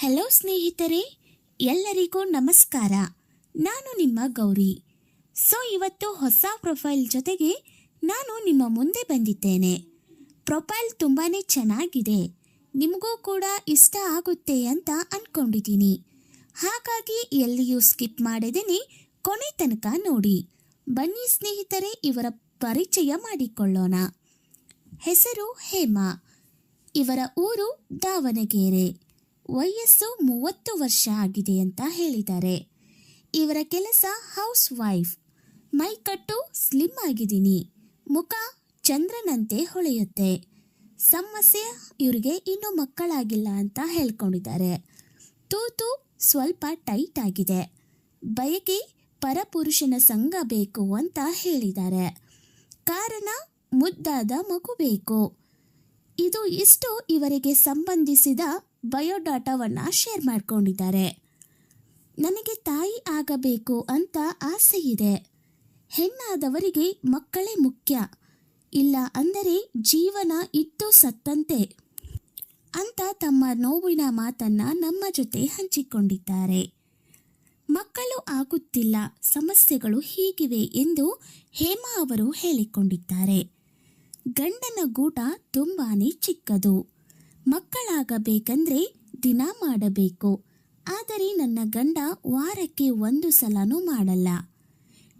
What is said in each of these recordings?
Hello ಸ್ನೇಹಿತರೆ. ಎಲ್ಲರಿಗೂ ನಮಸ್ಕಾರ. ನಾನು ನಿಮ್ಮ ಗೌರಿ. ಸೊ ಇವತ್ತು ಹೊಸ ಪ್ರೊಫೈಲ್ ಜೊತೆಗೆ ನಾನು ನಿಮ್ಮ ಮುಂದೆ ಬಂದಿದ್ದೇನೆ. ಪ್ರೊಫೈಲ್ ತುಂಬಾ ಚೆನ್ನಾಗಿದೆ. ನಿಮಗೂ ಕೂಡ ಇಷ್ಟ ಆಗುತ್ತೆ ಅಂತ ಅಂದ್ಕೊಂಡಿದ್ದೀನಿ ಹಾಗಾಗಿ ಎಲ್ಲಿಯೂ ಸ್ಕಿಪ್ ಮಾಡದೇನೆ ಕೊನೆ ತನಕ ನೋಡಿ. ಬನ್ನಿ ಸ್ನೇಹಿತರೆ, ಇವರ ಪರಿಚಯ ಮಾಡಿಕೊಳ್ಳೋಣ. ಹೆಸರು ಹೇಮಾ. ಇವರ ಊರು ದಾವಣಗೆರೆ. ವಯಸ್ಸು ಮೂವತ್ತು ವರ್ಷ ಆಗಿದೆ ಅಂತ ಹೇಳಿದ್ದಾರೆ. ಇವರ ಕೆಲಸ ಹೌಸ್ ವೈಫ್ ಮೈಕಟ್ಟು ಸ್ಲಿಮ್ ಆಗಿದ್ದೀನಿ. ಮುಖ ಚಂದ್ರನಂತೆ ಹೊಳೆಯುತ್ತೆ. ಸಮಸ್ಯೆ ಇವರಿಗೆ ಇನ್ನೂ ಮಕ್ಕಳಾಗಿಲ್ಲ ಅಂತ ಹೇಳ್ಕೊಂಡಿದ್ದಾರೆ. ತೂತು ಸ್ವಲ್ಪ ಟೈಟ್ ಆಗಿದೆ. ಬಯಕೆ ಪರಪುರುಷನ ಸಂಘ ಬೇಕು ಅಂತ ಹೇಳಿದ್ದಾರೆ. ಕಾರಣ ಮುದ್ದಾದ ಮಗು ಬೇಕು. ಇದು ಇಷ್ಟು ಇವರಿಗೆ ಸಂಬಂಧಿಸಿದ ಬಯೋಡಾಟಾವನ್ನು ಶೇರ್ ಮಾಡಿಕೊಂಡಿದ್ದಾರೆ. ನನಗೆ ತಾಯಿ ಆಗಬೇಕು ಅಂತ ಆಸೆ ಇದೆ ಹೆಣ್ಣಾದವರಿಗೆ ಮಕ್ಕಳೇ ಮುಖ್ಯ. ಇಲ್ಲ ಅಂದರೆ ಜೀವನ ಇತ್ತು ಸತ್ತಂತೆ ಅಂತ ತಮ್ಮ ನೋವಿನ ಮಾತನ್ನ ನಮ್ಮ ಜೊತೆ ಹಂಚಿಕೊಂಡಿದ್ದಾರೆ. ಮಕ್ಕಳು ಆಗುತ್ತಿಲ್ಲ, ಸಮಸ್ಯೆಗಳು ಹೀಗಿವೆ ಎಂದು ಹೇಮಾ ಅವರು ಹೇಳಿಕೊಂಡಿದ್ದಾರೆ. ಗಂಡನ ಗೂಟ ತುಂಬಾನೇ ಚಿಕ್ಕದು. ಮಕ್ಕಳಾಗಬೇಕಂದ್ರೆ ದಿನ ಮಾಡಬೇಕು. ಆದರೆ ನನ್ನ ಗಂಡ ವಾರಕ್ಕೆ ಒಂದು ಸಲನೂ ಮಾಡಲ್ಲ.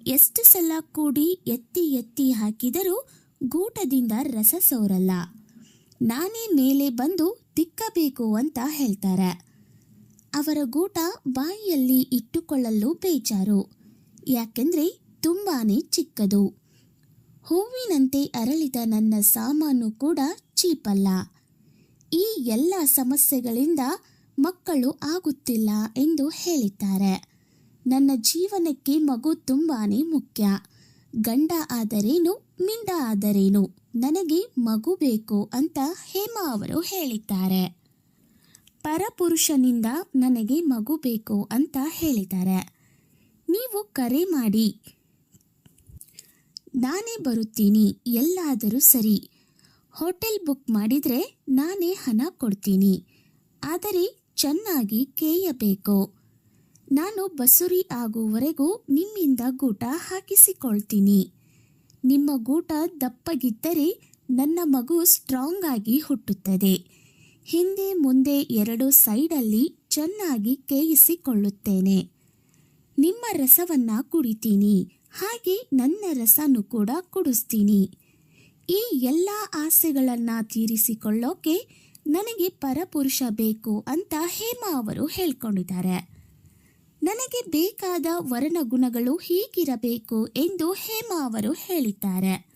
ಎಷ್ಟು ಸಲ ಕೂಡಿ ಎತ್ತಿ ಎತ್ತಿ ಹಾಕಿದರೂ ಗೂಟದಿಂದ ರಸ ಸೋರಲ್ಲ. ನಾನೇ ಮೇಲೆ ಬಂದು ತಿಕ್ಕಬೇಕು ಅಂತ ಹೇಳ್ತಾರೆ. ಅವರ ಗೂಟ ಬಾಯಿಯಲ್ಲಿ ಇಟ್ಟುಕೊಳ್ಳಲು ಬೇಜಾರು. ಯಾಕೆಂದ್ರೆ ತುಂಬಾನೇ ಚಿಕ್ಕದು. ಹೂವಿನಂತೆ ಅರಳಿದ ನನ್ನ ಸಾಮಾನು ಕೂಡ ಚೀಪಲ್ಲ. ಈ ಎಲ್ಲ ಸಮಸ್ಯೆಗಳಿಂದ ಮಕ್ಕಳು ಆಗುತ್ತಿಲ್ಲ ಎಂದು ಹೇಳಿದ್ದಾರೆ. ನನ್ನ ಜೀವನಕ್ಕೆ ಮಗು ತುಂಬಾನೇ ಮುಖ್ಯ. ಗಂಡ ಆದರೇನು, ಮಿಂಡ ಆದರೇನು, ನನಗೆ ಮಗು ಬೇಕು ಅಂತ ಹೇಮಾ ಅವರು ಹೇಳಿದ್ದಾರೆ. ಪರಪುರುಷನಿಂದ ನನಗೆ ಮಗು ಬೇಕು ಅಂತ ಹೇಳಿದ್ದಾರೆ. ನೀವು ಕರೆ ಮಾಡಿ. ನಾನೇ ಬರುತ್ತೀನಿ, ಎಲ್ಲಾದರೂ ಸರಿ. ಹೋಟೆಲ್ ಬುಕ್ ಮಾಡಿದರೆ ನಾನೇ ಹಣ ಕೊಡ್ತೀನಿ. ಆದರೆ ಚೆನ್ನಾಗಿ ಕೇಯಬೇಕು. ನಾನು ಬಸುರಿ ಆಗುವವರೆಗೂ ನಿಮ್ಮಿಂದ ಗೂಟ ಹಾಕಿಸಿಕೊಳ್ತೀನಿ. ನಿಮ್ಮ ಗೂಟ ದಪ್ಪಗಿದ್ದರೆ ನನ್ನ ಮಗು ಸ್ಟ್ರಾಂಗ್ ಆಗಿ ಹುಟ್ಟುತ್ತದೆ. ಹಿಂದೆ ಮುಂದೆ ಎರಡು ಸೈಡಲ್ಲಿ ಚೆನ್ನಾಗಿ ಕೇಯಿಸಿಕೊಳ್ಳುತ್ತೇನೆ. ನಿಮ್ಮ ರಸವನ್ನ ಕುಡಿತೀನಿ. ಹಾಗೆ ನನ್ನ ರಸನು ಕೂಡ ಕುಡಿಸ್ತೀನಿ. ಈ ಎಲ್ಲ ಆಸೆಗಳನ್ನು ತೀರಿಸಿಕೊಳ್ಳೋಕೆ ನನಗೆ ಪರಪುರುಷ ಬೇಕು ಅಂತ ಹೇಮಾ ಅವರು ಹೇಳ್ಕೊಂಡಿದ್ದಾರೆ. ನನಗೆ ಬೇಕಾದ ವರ್ಣ ಗುಣಗಳು ಹೀಗಿರಬೇಕು ಎಂದು ಹೇಮಾ ಅವರು ಹೇಳಿದ್ದಾರೆ.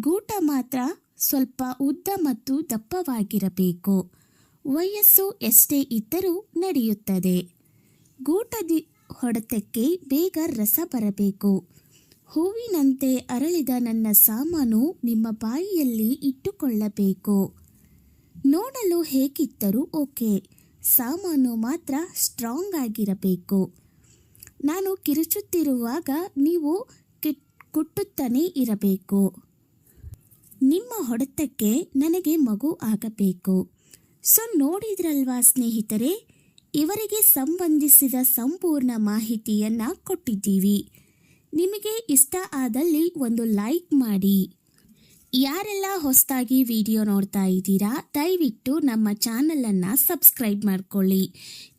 ಗೂಟ ಮಾತ್ರ ಸ್ವಲ್ಪ ಉದ್ದ ಮತ್ತು ದಪ್ಪವಾಗಿರಬೇಕು. ವಯಸ್ಸು ಎಷ್ಟೇ ಇದ್ದರೂ ನಡೆಯುತ್ತದೆ. ಗೂಟದಿ ಹೊಡೆತಕ್ಕೆ ಬೇಗ ರಸ ಬರಬೇಕು. ಹೂವಿನಂತೆ ಅರಳಿದ ನನ್ನ ಸಾಮಾನು ನಿಮ್ಮ ಬಾಯಿಯಲ್ಲಿ ಇಟ್ಟುಕೊಳ್ಳಬೇಕು. ನೋಡಲು ಹೇಗಿದ್ದರೂ ಓಕೆ. ಸಾಮಾನು ಮಾತ್ರ ಸ್ಟ್ರಾಂಗ್ ಆಗಿರಬೇಕು. ನಾನು ಕಿರುಚುತ್ತಿರುವಾಗ ನೀವು ಕಿಟ್ ಕುಟ್ಟುತ್ತಲೇ ಇರಬೇಕು. ನಿಮ್ಮ ಹೊಡೆತಕ್ಕೆ ನನಗೆ ಮಗು ಆಗಬೇಕು. ಸೊ ನೋಡಿದ್ರಲ್ವಾ ಸ್ನೇಹಿತರೆ? ಇವರಿಗೆ ಸಂಬಂಧಿಸಿದ ಸಂಪೂರ್ಣ ಮಾಹಿತಿಯನ್ನು ಕೊಟ್ಟಿದ್ದೀವಿ. ನಿಮಗೆ ಇಷ್ಟ ಆದಲ್ಲಿ ಒಂದು ಲೈಕ್ ಮಾಡಿ. ಯಾರೆಲ್ಲ ಹೊಸದಾಗಿ ವಿಡಿಯೋ ನೋಡ್ತಾ ಇದ್ದೀರಾ, ದಯವಿಟ್ಟು ನಮ್ಮ ಚಾನಲನ್ನು ಸಬ್ಸ್ಕ್ರೈಬ್ ಮಾಡ್ಕೊಳ್ಳಿ.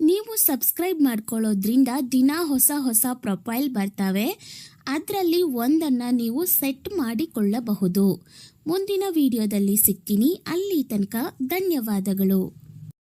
ನೀವು ಸಬ್ಸ್ಕ್ರೈಬ್ ಮಾಡ್ಕೊಳ್ಳೋದ್ರಿಂದ ದಿನ ಹೊಸ ಹೊಸ ಪ್ರೊಫೈಲ್ ಬರ್ತವೆ. ಅದರಲ್ಲಿ ಒಂದನ್ನು ನೀವು ಸೆಟ್ ಮಾಡಿಕೊಳ್ಳಬಹುದು. ಮುಂದಿನ ವಿಡಿಯೋದಲ್ಲಿ ಸಿಗ್ತೀನಿ. ಅಲ್ಲಿ ತನಕ ಧನ್ಯವಾದಗಳು.